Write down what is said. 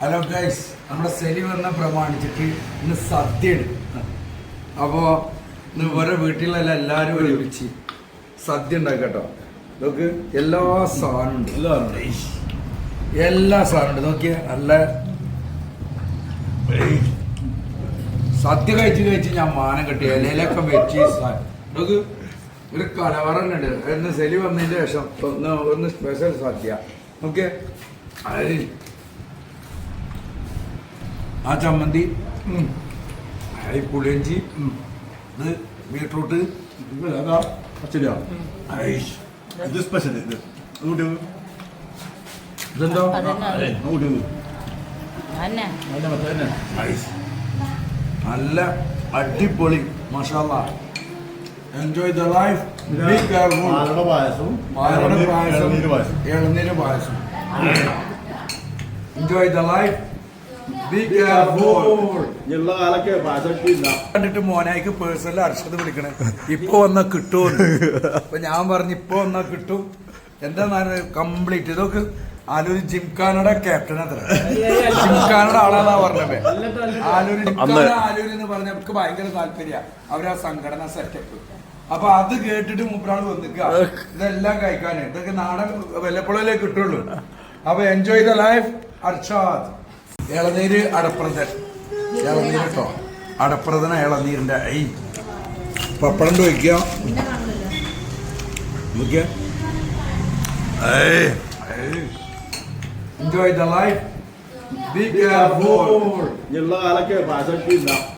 Hello guys നമ്മുടെ silly വന്ന പ്രമാണിച്ചിട്ട് ഇന്ന് സദ്യ ഉണ്ട് അപ്പോൾ ഇന്ന് വേറെ വീട്ടിലുള്ള എല്ലാവരും ഒരുമിച്ച് സദ്യ ഉണ്ടാക്കട്ടോ. നോക്ക് എല്ലാ സാധനം ഉണ്ട്. എല്ലാ സാധനം ഉണ്ട്. നോക്കിയേ നല്ല സദ്യ കഴിച്ച് കഴിച്ച് ഞാൻ മാനം കെട്ടി ഇലയിലൊക്കെ വെച്ച് നോക്ക് ഒരു കലവറ ഉണ്ട്. എന്ന് സെലി വന്നതിന് ശേഷം ഒന്ന് ഒന്ന് സ്പെഷ്യൽ സദ്യ. നോക്കിയേ അത് ആ ചമ്മന്തി പുളിയഞ്ചി ഇത് ബീട്രൂട്ട്. അതാ പച്ചരിയാണ് ഐഷ്. ഇത് സ്പെഷ്യൽ ഇത്. ഇതെന്തോ. നല്ല അടിപൊളി. മസാല എൻജോയ് ദ ലൈഫ് പായസവും പായസം ഇളനീര് പായസം എൻജോയ് ദ ലൈഫ് കണ്ടിട്ട് മോനായിക്ക് പേഴ്സണൽ അർഷത് വിളിക്കണേ. ഇപ്പൊ വന്നാ കിട്ടും അപ്പൊ ഞാൻ പറഞ്ഞു ഇപ്പൊ വന്നാ കിട്ടും. എന്താ കംപ്ലീറ്റ് ഇതൊക്കെ ആലൂർ ജിംഖാനയുടെ ക്യാപ്റ്റൻ അത്ര ജിംഖാനയുടെ ആളാന്നാ പറഞ്ഞത്. ആലൂര് ജിംഖാന ആലൂര് എന്ന് പറഞ്ഞ നമുക്ക് ഭയങ്കര താല്പര്യ. അവരാ സംഘടന സെറ്റപ്പ് അപ്പൊ അത് കേട്ടിട്ട് മൂപ്പരാൾ വന്നിക്ക. ഇതെല്ലാം കഴിക്കാന്. ഇതൊക്കെ നാടൻ വല്ലപ്പോഴല്ലേ കിട്ടുള്ളൂ. അപ്പൊ എൻജോയ് ദ ലൈഫ് അർഷാദ്. ഇളനീര് അടപ്രഥൻ. ഇളനീര് കേട്ടോ. അടപ്രഥന ഇളനീരിന്റെ ഐ. പപ്പടം ചോദിക്കുക enjoy the life be careful ഉള്ള കാലൊക്കെ പാചകം ഇല്ല